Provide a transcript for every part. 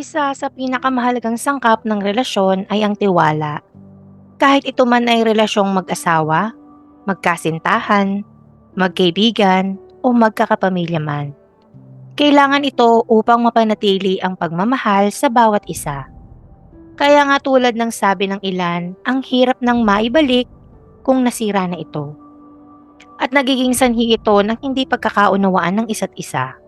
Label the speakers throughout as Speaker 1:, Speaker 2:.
Speaker 1: Isa sa pinakamahalagang sangkap ng relasyon ay ang tiwala. Kahit ito man ay relasyong mag-asawa, magkasintahan, magkaibigan, o magkakapamilya man. Kailangan ito upang mapanatili ang pagmamahal sa bawat isa. Kaya nga tulad ng sabi ng ilan, ang hirap nang maibalik kung nasira na ito. At nagiging sanhi ito ng hindi pagkakaunawaan ng isa't isa.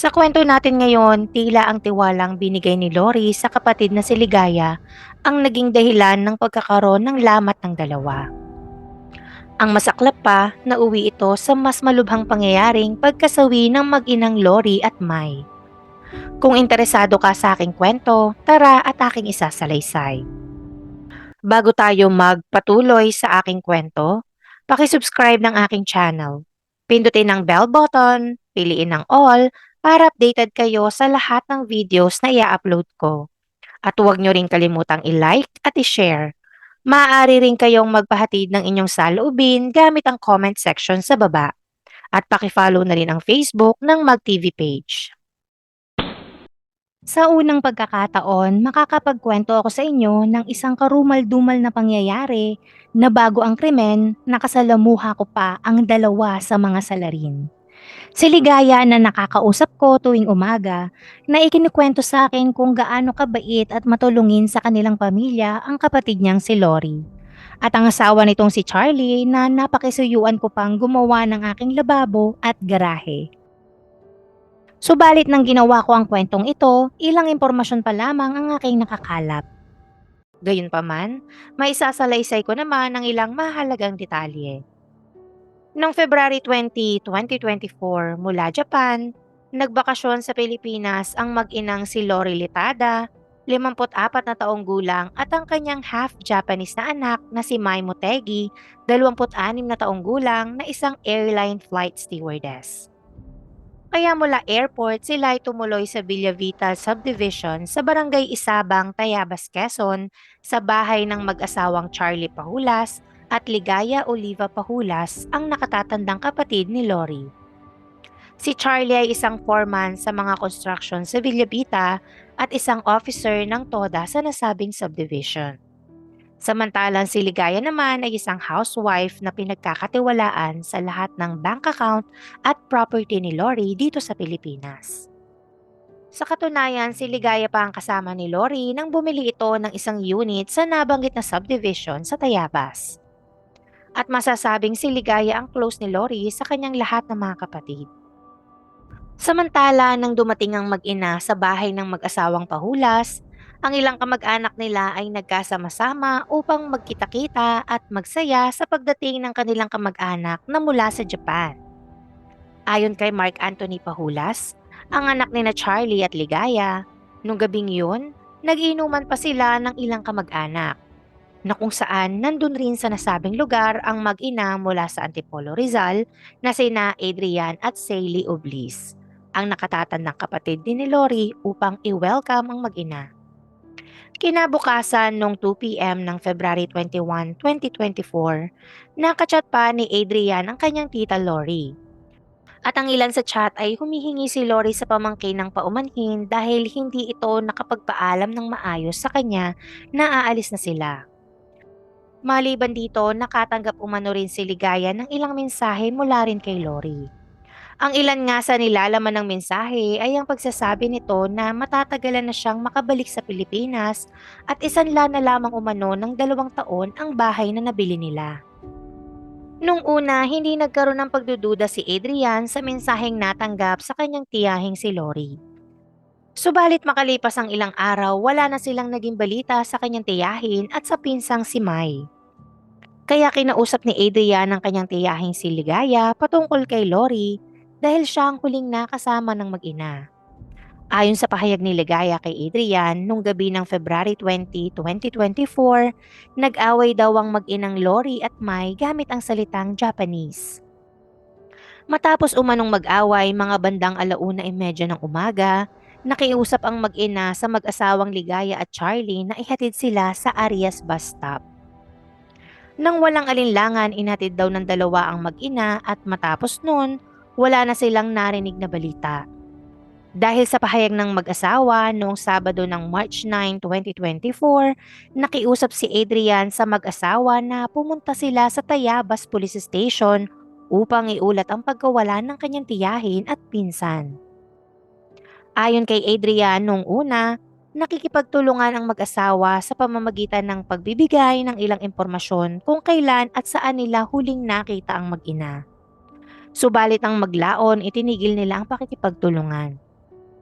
Speaker 1: Sa kwento natin ngayon, tila ang tiwalang binigay ni Lori sa kapatid na si Ligaya ang naging dahilan ng pagkakaroon ng lamat ng dalawa. Ang masaklap pa, nauwi ito sa mas malubhang pangyayaring pagkasawi ng mag-inang Lori at Mai. Kung interesado ka sa aking kwento, tara at aking isasalaysay. Bago tayo magpatuloy sa aking kwento, pakisubscribe ng aking channel. Pindutin ang bell button, piliin ang all para updated kayo sa lahat ng videos na i-upload ko. At huwag nyo rin kalimutang i-like at i-share. Maaari rin kayong magpahatid ng inyong saloobin gamit ang comment section sa baba. At pakifollow na rin ang Facebook ng MagTV page. Sa unang pagkakataon, makakapagkwento ako sa inyo ng isang karumal-dumal na pangyayari na bago ang krimen, nakasalamuha ko pa ang dalawa sa mga salarin. Si Ligaya na nakakausap ko tuwing umaga na ikinikwento sa akin kung gaano kabait at matulungin sa kanilang pamilya ang kapatid niyang si Lori. At ang asawa nitong si Charlie na napakisuyuan ko pang gumawa ng aking lababo at garahe. Subalit nang ginawa ko ang kwentong ito, ilang impormasyon pa lamang ang aking nakakalap. Gayunpaman, may isasalaysay ko naman ang ilang mahalagang detalye. Noong February 20, 2024, mula Japan, nagbakasyon sa Pilipinas ang mag-inang si Lori Litada, 54 na taong gulang at ang kanyang half-Japanese na anak na si Mai Motegi, 26 na taong gulang na isang airline flight stewardess. Kaya mula airport sila ay tumuloy sa Villavita Subdivision sa Barangay Isabang, Tayabas, Quezon sa bahay ng mag-asawang Charlie Pahulas at Ligaya Oliva Pahulas ang nakatatandang kapatid ni Lori. Si Charlie ay isang foreman sa mga construction sa Villavita at isang officer ng TODA sa nasabing subdivision. Samantalang si Ligaya naman ay isang housewife na pinagkakatiwalaan sa lahat ng bank account at property ni Lori dito sa Pilipinas. Sa katunayan, si Ligaya pa ang kasama ni Lori nang bumili ito ng isang unit sa nabanggit na subdivision sa Tayabas. At masasabing si Ligaya ang close ni Lori sa kanyang lahat ng mga kapatid. Samantala, nang dumating ang mag-ina sa bahay ng mag-asawang pahulas, ang ilang kamag-anak nila ay nagkasama-sama upang magkita-kita at magsaya sa pagdating ng kanilang kamag-anak na mula sa Japan. Ayon kay Mark Anthony Pahulas, ang anak ni na Charlie at Ligaya, nung gabing yun, nag-inuman pa sila ng ilang kamag-anak na kung saan nandun rin sa nasabing lugar ang mag-ina mula sa Antipolo Rizal na sina Adrian at Sally Oblis, ang nakatatandang kapatid ni Lori upang i-welcome ang mag-ina. Kinabukasan noong 2pm ng February 21, 2024, nakachat pa ni Adrian ang kanyang tita Lori. At ang ilan sa chat ay humihingi si Lori sa pamangkin ng paumanhin dahil hindi ito nakapagpaalam ng maayos sa kanya na aalis na sila. Maliban dito, nakatanggap umano rin si Ligaya ng ilang mensahe mula rin kay Lori. Ang ilan nga sa nilalaman ng mensahe ay ang pagsasabi nito na matatagalan na siyang makabalik sa Pilipinas at isanla na lamang umano ng dalawang taon ang bahay na nabili nila. Nung una, hindi nagkaroon ng pagdududa si Adrian sa mensaheng natanggap sa kanyang tiyahing si Lori. Subalit makalipas ang ilang araw, wala na silang naging balita sa kanyang tiyahin at sa pinsang si Mai. Kaya kinausap ni Adrian ang kanyang tiyahing si Ligaya patungkol kay Lori dahil siya ang huling nakasama ng mag-ina. Ayon sa pahayag ni Ligaya kay Adrian, nung gabi ng February 20, 2024, nag-away daw ang mag-inang Lori at Mai gamit ang salitang Japanese. Matapos umanong mag-away mga bandang alauna e medya ng umaga, nakiusap ang mag-ina sa mag-asawang Ligaya at Charlie na ihatid sila sa Arias bus stop. Nang walang alinlangan, inatid daw ng dalawa ang mag-ina at matapos nun, wala na silang narinig na balita. Dahil sa pahayag ng mag-asawa noong Sabado ng March 9, 2024, nakiusap si Adrian sa mag-asawa na pumunta sila sa Tayabas Police Station upang iulat ang pagkawala ng kanyang tiyahin at pinsan. Ayon kay Adrian noong una, nakikipagtulungan ang mag-asawa sa pamamagitan ng pagbibigay ng ilang impormasyon kung kailan at saan nila huling nakita ang mag-ina. Subalit ang maglaon, itinigil nila ang pakikipagtulungan.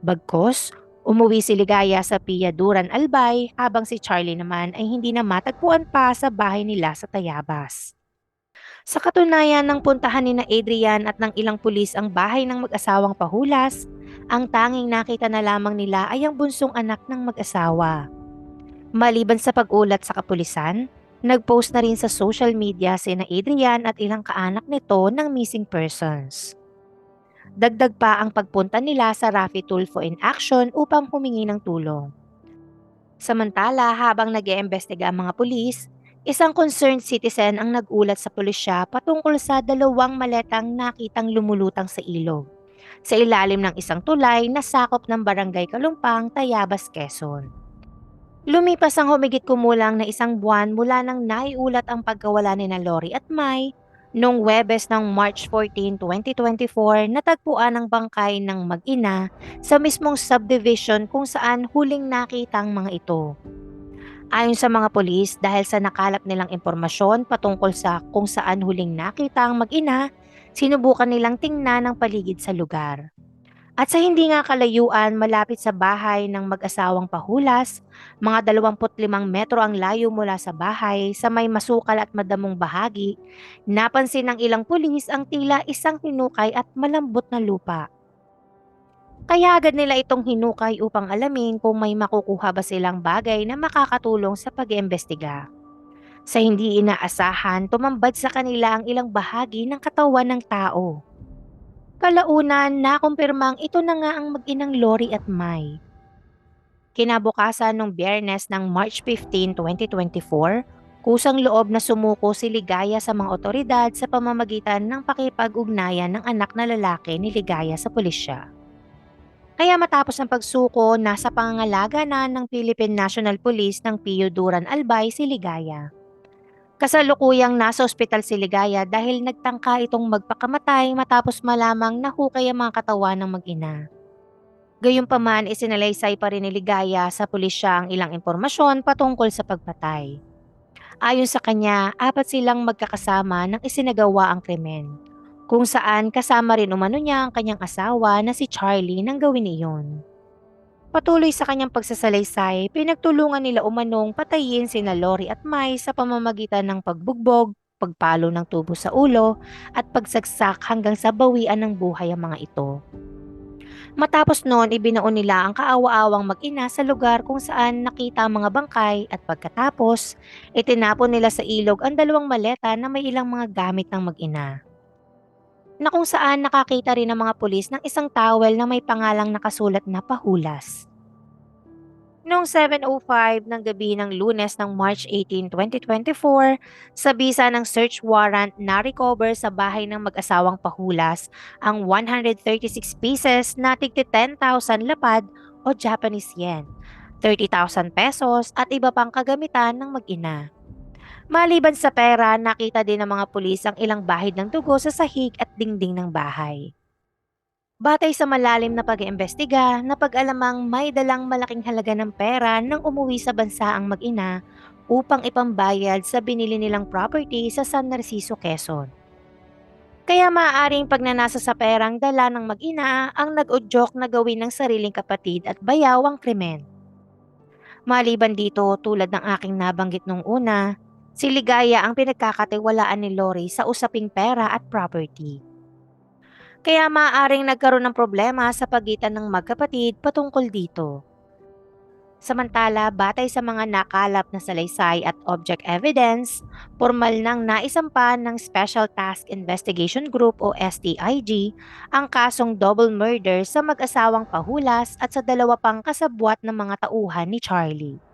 Speaker 1: Bagkos, umuwi si Ligaya sa Pia Duran Albay habang si Charlie naman ay hindi na matagpuan pa sa bahay nila sa Tayabas. Sa katunayan ng puntahan ni na Adrian at ng ilang pulis ang bahay ng mag-asawang pahulas, ang tanging nakita na lamang nila ay ang bunsong anak ng mag-asawa. Maliban sa pag-ulat sa kapulisan, nag-post na rin sa social media si na Adrian at ilang kaanak nito ng missing persons. Dagdag pa ang pagpunta nila sa Rafi Tulfo in action upang humingi ng tulong. Samantala, habang nag iimbestiga ang mga pulis, isang concerned citizen ang nagulat sa pulisya patungkol sa dalawang maletang nakitang lumulutang sa ilog sa ilalim ng isang tulay na sakop ng barangay Kalumpang, Tayabas, Quezon. Lumipas ang humigit kumulang na isang buwan mula nang naiulat ang pagkawala ni na Lori at Mai Noong Webes ng March 14, 2024, natagpuan ang bangkay ng mag-ina sa mismong subdivision kung saan huling nakita ang mga ito. Ayon sa mga polis, dahil sa nakalap nilang impormasyon patungkol sa kung saan huling nakita ang mag-ina, sinubukan nilang tingnan ang paligid sa lugar. At sa hindi nga kalayuan malapit sa bahay ng mag-asawang pahulas, mga 25 metro ang layo mula sa bahay sa may masukal at madamong bahagi, napansin ng ilang pulis ang tila isang hinukay at malambot na lupa. Kaya agad nila itong hinukay upang alamin kung may makukuha ba silang bagay na makakatulong sa pag-iimbestiga. Sa hindi inaasahan, tumambad sa kanila ang ilang bahagi ng katawan ng tao Kalaunan, nakumpirmang ito na nga ang mag-inang Lori at Mai. Kinabukasan ng biyernes ng March 15, 2024, kusang loob na sumuko si Ligaya sa mga otoridad sa pamamagitan ng pakipag-ugnayan ng anak na lalaki ni Ligaya sa pulisya. Kaya matapos ang pagsuko, nasa pangangalaga na ng Philippine National Police ng Pio Duran Albay si Ligaya. Kasalukuyang nasa ospital si Ligaya dahil nagtangka itong magpakamatay matapos malamang nahukay ang mga katawan ng mag-ina. Gayunpaman isinalaysay pa rin ni Ligaya sa pulisya ang ilang impormasyon patungkol sa pagpatay. Ayon sa kanya, apat silang magkakasama nang isinagawa ang krimen, kung saan kasama rin umano niya ang kanyang asawa na si Charlie nang gawin iyon. Patuloy sa kanyang pagsasalaysay, pinagtulungan nila umanong patayin sina Lori at Mai sa pamamagitan ng pagbugbog, pagpalo ng tubo sa ulo, at pagsagsak hanggang sa bawian ng buhay ang mga ito. Matapos noon, ibinaon nila ang kaawa-awang mag-ina sa lugar kung saan nakita ang mga bangkay at pagkatapos, itinapon nila sa ilog ang dalawang maleta na may ilang mga gamit ng mag-ina na kung saan nakakita rin ng mga pulis ng isang towel na may pangalang nakasulat na pahulas. Noong 7.05 ng gabi ng lunes ng March 18, 2024, sa bisa ng search warrant na recover sa bahay ng mag-asawang pahulas ang 136 pieces na tigti 10,000 lapad o Japanese yen, 30,000 pesos at iba pang kagamitan ng mag-ina. Maliban sa pera, nakita din ng mga pulis ang ilang bahid ng dugo sa sahig at dingding ng bahay. Batay sa malalim na pag-iimbestiga, napag-alamang may dalang malaking halaga ng pera nang umuwi sa bansa ang mag-ina upang ipambayad sa binili nilang property sa San Narciso, Quezon. Kaya maaaring pagnanasa sa perang dala ng mag-ina ang nag-udyok na gawin ng sariling kapatid at bayaw ang krimen. Maliban dito, tulad ng aking nabanggit nung una, Si Ligaya ang pinagkakatiwalaan ni Lori sa usaping pera at property. Kaya maaaring nagkaroon ng problema sa pagitan ng magkapatid patungkol dito. Samantala, batay sa mga nakalap na salaysay at object evidence, formal nang naisampa ng Special Task Investigation Group o STIG ang kasong double murder sa mag-asawang pahulas at sa dalawa pang kasabwat ng mga tauhan ni Charlie.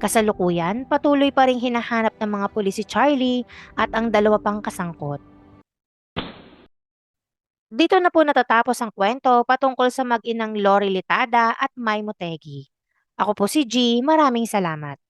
Speaker 1: Kasalukuyan, patuloy pa rin hinahanap ng mga pulis si Charlie at ang dalawa pang kasangkot. Dito na po natatapos ang kwento patungkol sa mag-inang Lori Litada at May Motegi. Ako po si G. Maraming salamat.